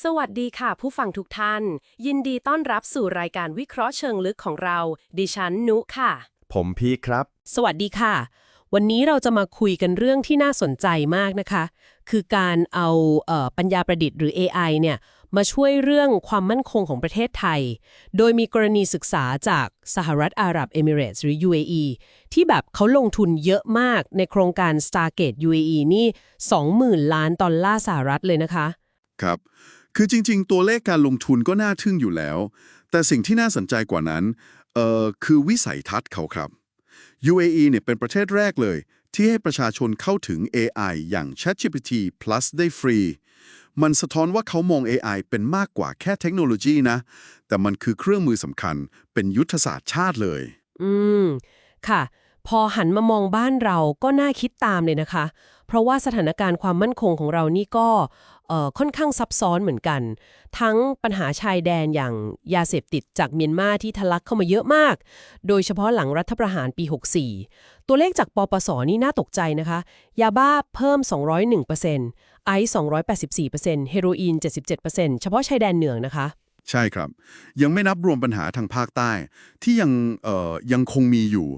สวัสดีค่ะ ผู้ฟังทุกท่าน ยินดีต้อนรับสู่รายการวิเคราะห์เชิงลึกของเรา ดิฉันนุค่ะ ผมพีคครับ สวัสดีค่ะ วันนี้เราจะมาคุยกันเรื่องที่น่าสนใจมากนะคะ คือการเอาเอ่อปัญญาประดิษฐ์หรือ AI เนี่ยมาช่วยเรื่องความมั่นคงของประเทศไทย โดยมีกรณีศึกษาจากสหรัฐอาหรับเอมิเรตส์หรือ UAE ที่แบบเขาลงทุนเยอะมากในโครงการ Stargate UAE นี่ 20,000 ล้านดอลลาร์สหรัฐเลยนะคะ ครับ คือจริง ๆ ตัวเลขการลงทุนก็น่าทึ่งอยู่แล้ว แต่สิ่งที่น่าสนใจกว่านั้นเอ่อคือวิสัยทัศน์เขาครับ UAE เนี่ยเป็นประเทศแรกเลย ที่ให้ประชาชนเข้าถึง AI อย่าง ChatGPT Plus ได้ฟรี มันสะท้อนว่าเขามอง AI เป็นมากกว่าแค่เทคโนโลยีนะ แต่มันคือเครื่องมือสำคัญเป็นยุทธศาสตร์ชาติเลย อืม ค่ะ พอหันมามองบ้านเราก็น่าคิดตามเลยนะคะ เพราะว่าสถานการณ์ความมั่นคงของเรานี่ก็ค่อนข้างซับซ้อนเหมือนกัน ทั้งปัญหาชายแดนอย่างยาเสพติดจากเมียนมาที่ทะลักเข้ามาเยอะมาก โดยเฉพาะหลังรัฐประหารปี 64 ตัวเลขจากปปสนี่น่าตกใจนะคะ ยาบ้าเพิ่ม 201%ไอซ์284%เฮโรอีน 77%เฉพาะชายแดนเหนือนะคะ ใช่ครับ ยังไม่นับรวมปัญหาทางภาคใต้ ที่ยังยังคงมีอยู่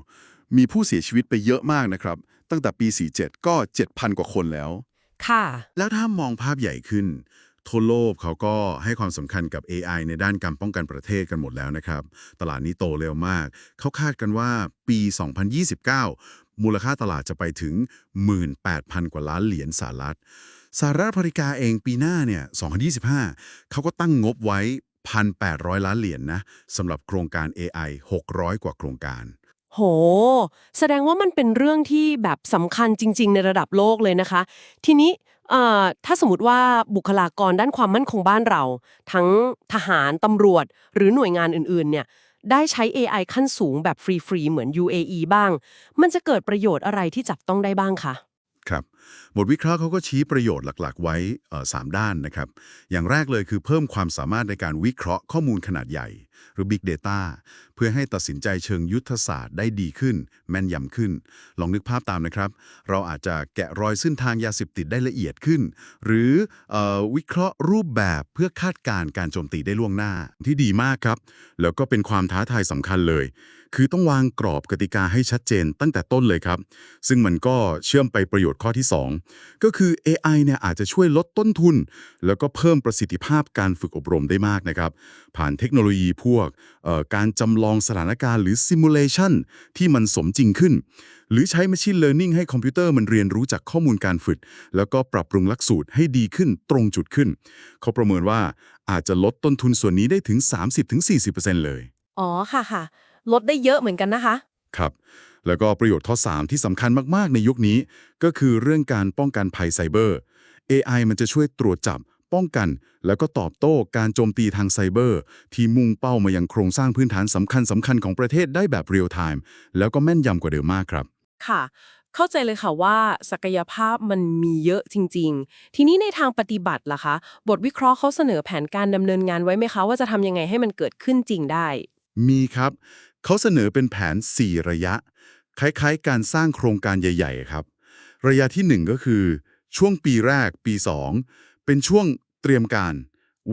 มีผู้เสียชีวิตไปเยอะมากนะครับ ตั้งแต่ปี 47 ก็ 7,000 กว่าคนแล้ว ค่ะ แล้วถ้ามองภาพใหญ่ขึ้น ทั่วโลกเขาก็ให้ความสำคัญกับ AI ในด้านการป้องกันประเทศกันหมดแล้วนะครับ ตลาดนี้โตเร็วมาก เขาคาดกันว่าปี 2029 มูลค่าตลาดจะไปถึง 18,000 กว่าล้านเหรียญสหรัฐสหรัฐอเมริกาเองปีหน้าเนี่ย 2025 เขาก็ตั้งงบไว้ 1,800 ล้านเหรียญนะสำหรับโครงการ AI 600 กว่าโครงการ โห แสดงว่ามันเป็นเรื่องที่แบบสำคัญจริง ๆ ในระดับโลกเลยนะคะ ทีนี้ถ้าสมมติว่าบุคลากรด้านความมั่นคงบ้านเรา ทั้งทหารตำรวจ หรือหน่วยงานอื่น ๆ เนี่ยได้ใช้ AI ขั้นสูงแบบฟรี ๆ เหมือน UAE บ้าง มันจะเกิดประโยชน์อะไรที่จับต้องได้บ้างคะครับบทวิเคราะห์เขาก็ชี้ประโยชน์หลัก ๆ ไว้เอ่อสามด้านนะครับ อย่างแรกเลยคือเพิ่มความสามารถในการวิเคราะห์ข้อมูลขนาดใหญ่หรือ Big Data เพื่อให้ตัดสินใจเชิงยุทธศาสตร์ได้ดีขึ้น แม่นยำขึ้น ลองนึกภาพตามนะครับ เราอาจจะแกะรอยเส้นทางยาเสพติดได้ละเอียดขึ้น หรือออวิเคราะห์รูปแบบเพื่อคาดการณ์การโจมตีได้ล่วงหน้าที่ดีมากครับ แล้วก็เป็นความท้าทายสำคัญเลย คือต้องวางกรอบกติกาให้ชัดเจนตั้งแต่ต้นเลยครับ ซึ่งมันก็เชื่อมไปประโยชน์ข้อที่ 2 ก็คือ AI เนี่ยอาจจะช่วยลดต้นทุน แล้วก็เพิ่มประสิทธิภาพการฝึกอบรมได้มากนะครับ ผ่านเทคโนโลยีพวกเอ่อการจำลองสถานการณ์หรือ simulation ที่มันสมจริงขึ้น หรือใช้ Machine Learning ให้คอมพิวเตอร์มันเรียนรู้จากข้อมูลการฝึก แล้วก็ปรับปรุงหลักสูตรให้ดีขึ้นตรงจุดขึ้น เขาประเมินว่าอาจจะลดต้นทุนส่วนนี้ได้ถึง 30-40%เลย อ๋อค่ะค่ะ ลดได้เยอะเหมือนกันนะคะ ครับแล้วก็ประโยชน์ข้อ 3 ที่สำคัญมาก ๆ ในยุคนี้ ก็คือเรื่องการป้องกันภัยไซเบอร์ AI มันจะช่วยตรวจจับ ป้องกัน แล้วก็ตอบโต้การโจมตีทางไซเบอร์ ที่มุ่งเป้ามายังโครงสร้างพื้นฐานสำคัญสำคัญของประเทศได้แบบเรียลไทม์แล้วก็แม่นยำกว่าเดิมมากครับ ค่ะ เข้าใจเลยค่ะว่าศักยภาพมันมีเยอะจริง ๆ ทีนี้ในทางปฏิบัติล่ะคะ บทวิเคราะห์เขาเสนอแผนการดำเนินงานไว้ไหมคะ ว่าจะทำยังไงให้มันเกิดขึ้นจริงได้ มีครับ เขาเสนอเป็นแผน 4 ระยะ คล้ายๆ การสร้างโครงการใหญ่ ๆ ครับ ระยะทีหนึ่1 ก็คือช่วงปีแรกปี 2 เป็นช่วง เตรียมการ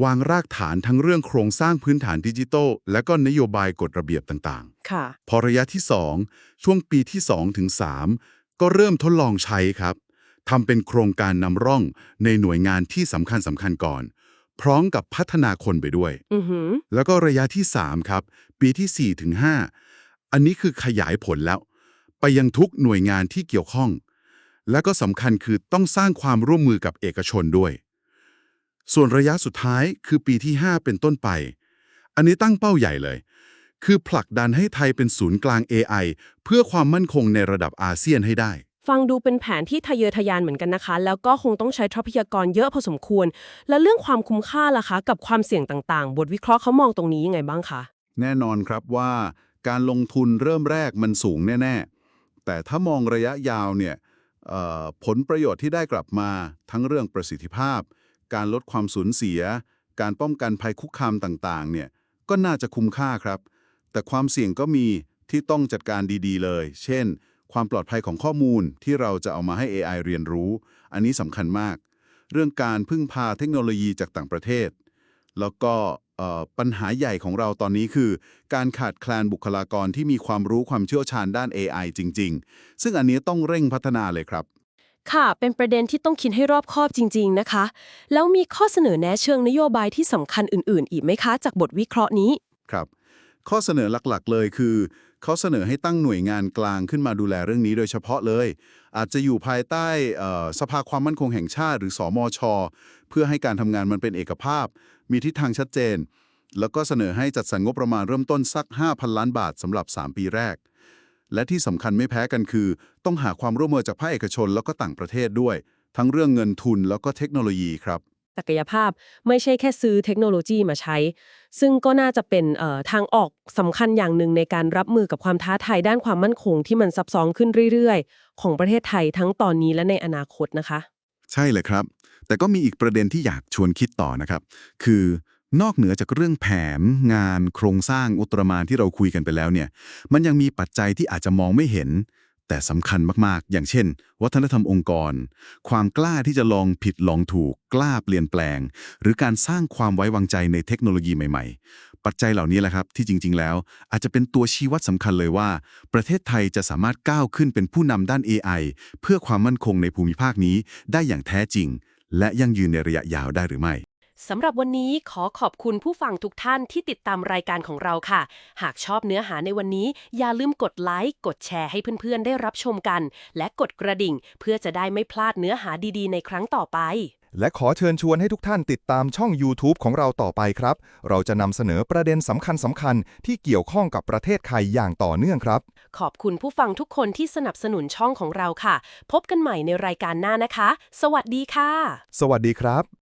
วางรากฐานทั้งเรื่องโครงสร้างพื้นฐานดิจิทัลและก็นโยบายกฎระเบียบต่างค่ะๆพอระยะที่ 2 ช่วงปีที่2ถึง3ก็เริ่มทดลองใช้ครับทำเป็นโครงการนำร่องในหน่วยงานที่สำคัญสำคัญก่อน พร้อมกับพัฒนาคนไปด้วยอือหือแล้วก็ระยะที่ 3 ครับ ปีที่4ถึง5อันนี้คือขยายผลแล้ว ไปยังทุกหน่วยงานที่เกี่ยวข้อง และก็สำคัญคือต้องสร้างความร่วมมือกับเอกชนด้วย ส่วนระยะสุดท้ายคือปีที่ 5 เป็นต้นไป อันนี้ตั้งเป้าใหญ่เลย คือผลักดันให้ไทยเป็นศูนย์กลาง AI เพื่อความมั่นคงในระดับอาเซียนให้ได้ ฟังดูเป็นแผนที่ทะเยอทะยานเหมือนกันนะคะ แล้วก็คงต้องใช้ทรัพยากรเยอะพอสมควร และเรื่องความคุ้มค่าล่ะคะ กับความเสี่ยงต่างๆ บทวิเคราะห์เขามองตรงนี้ยังไงบ้างคะ แน่นอนครับว่าการลงทุนเริ่มแรกมันสูงแน่ ๆ แต่ถ้ามองระยะยาวเนี่ยเอ่อผลประโยชน์ที่ได้กลับมาทั้งเรื่องประสิทธิภาพ การลดความสูญเสีย การป้องกันภัยคุกคามต่างๆ เนี่ย ก็น่าจะคุ้มค่าครับ แต่ความเสี่ยงก็มีที่ต้องจัดการดีๆ เลย เช่น ความปลอดภัยของข้อมูลที่เราจะเอามาให้ AI เรียนรู้ อันนี้สำคัญมาก เรื่องการพึ่งพาเทคโนโลยีจากต่างประเทศ แล้วก็ปัญหาใหญ่ของเราตอนนี้คือ การขาดแคลนบุคลากรที่มีความรู้ความเชี่ยวชาญด้าน AI จริง ๆ ซึ่งอันนี้ต้องเร่งพัฒนาเลยครับ ค่ะ เป็นประเด็นที่ต้องคิดให้รอบคอบจริง ๆ นะคะ แล้วมีข้อเสนอแนะเชิงนโยบายที่สำคัญอื่น ๆ อีกไหมคะ จากบทวิเคราะห์นี้ ครับ ข้อเสนอหลักๆ เลยคือ เขาเสนอให้ตั้งหน่วยงานกลางขึ้นมาดูแลเรื่องนี้โดยเฉพาะเลย อาจจะอยู่ภายใต้สภาความมั่นคงแห่งชาติ หรือสอมชเพื่อให้การทำงานมันเป็นเอกภาพ มีทิศทางชัดเจน แล้วก็เสนอให้จัดสรรงบประมาณเริ่มต้นสัก 5,000 ล้านบาทสำหรับ 3 ปีแรก และที่สำคัญไม่แพ้กันคือ ต้องหาความร่วมมือจากภาคเอกชนแล้วก็ต่างประเทศด้วย ทั้งเรื่องเงินทุนแล้วก็เทคโนโลยีครับศักยภาพไม่ใช่แค่ซื้อเทคโนโลยีมาใช้ ซึ่งก็น่าจะเป็นเอ่อทางออกสำคัญอย่างหนึ่งในการรับมือกับความท้าทายด้านความมั่นคงที่มันซับซ้อนขึ้นเรื่อยๆ ของประเทศไทยทั้งตอนนี้และในอนาคตนะคะ ใช่เลยครับ แต่ก็มีอีกประเด็นที่อยากชวนคิดต่อนะครับ คือ นอกเหนือจากเรื่องแผนงานโครงสร้างอุตรมานที่เราคุยกันไปแล้วเนี่ย มันยังมีปัจจัยที่อาจจะมองไม่เห็น แต่สำคัญมากๆ อย่างเช่น วัฒนธรรมองค์กร ความกล้าที่จะลองผิดลองถูก กล้าเปลี่ยนแปลง หรือการสร้างความไว้วางใจในเทคโนโลยีใหม่ๆ ปัจจัยเหล่านี้แหละครับที่จริง ๆ แล้ว อาจจะเป็นตัวชี้วัดสำคัญเลยว่า ประเทศไทยจะสามารถก้าวขึ้นเป็นผู้นำด้าน AI เพื่อความมั่นคงในภูมิภาคนี้ได้อย่างแท้จริง และยั่งยืนในระยะยาวได้หรือไม่ สำหรับวันนี้ขอขอบคุณผู้ฟังทุกท่านที่ติดตามรายการของเราค่ะ หากชอบเนื้อหาในวันนี้ อย่าลืมกดไลค์กดแชร์ให้เพื่อนๆ ได้รับชมกัน และกดกระดิ่ง เพื่อจะได้ไม่พลาดเนื้อหาดีๆ ในครั้งต่อไป และขอเชิญชวนให้ทุกท่านติดตามช่อง YouTube ของเราต่อไปครับ เราจะนำเสนอประเด็นสำคัญสำคัญๆที่เกี่ยวข้องกับประเทศไทยอย่างต่อเนื่องครับ ขอบคุณผู้ฟังทุกคนที่สนับสนุนช่องของเราค่ะ พบกันใหม่ในรายการหน้านะคะ สวัสดีค่ะ สวัสดีครับ